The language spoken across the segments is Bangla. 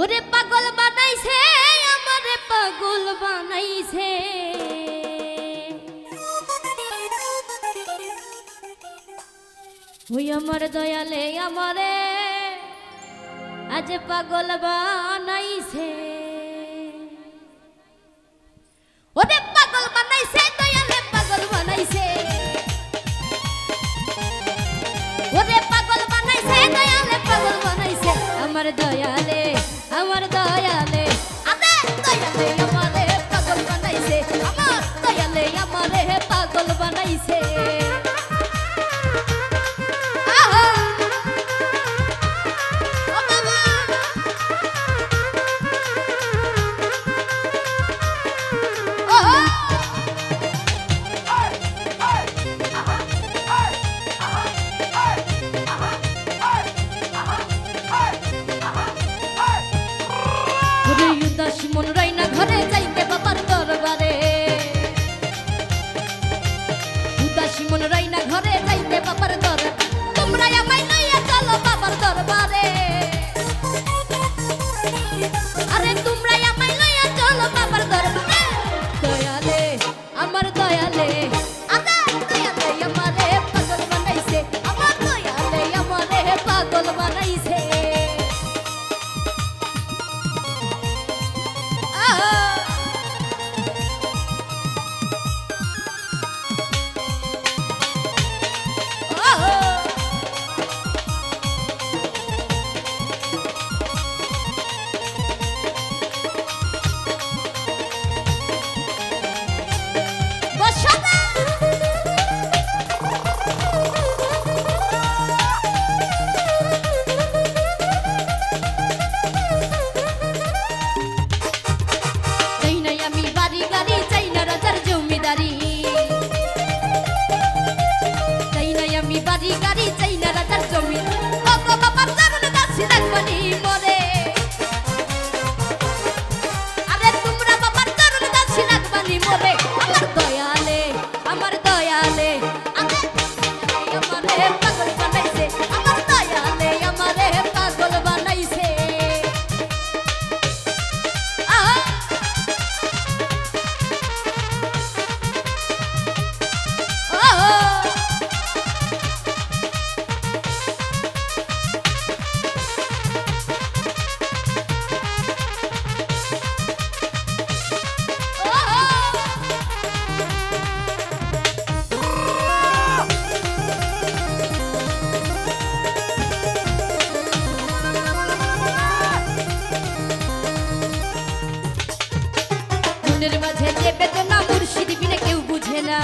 ওরে পাগল বানাইছে, আমারে পাগল বানাইছে। ওই আমার দয়ালে আমারে আজ পাগল বানাইছে। ওরে পাগল বানাইছে, দয়ালে পাগল বানাইছে। ওরে পাগল বানাইছে, দয়ালে পাগল বানাইছে, আমার দয়াল বাড়িদারি চাই নাই আমি বাড়ি গাড়ি চাই না রাজার জমি। অত বাবার যেমন দাসি দেখবানি মরে। আরে তোমরা বাবার চরণ দাসি রাখবানি মরে। অন্যের মাঝে যে বেদনা মুর্শিদ বিনে কেউ বুঝে না।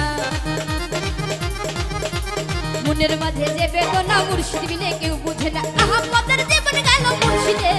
মনের মাঝে যে বেদনা মুর্শিদ বিনে কেউ বুঝে না। আহা পদের গেল মুর্শিদের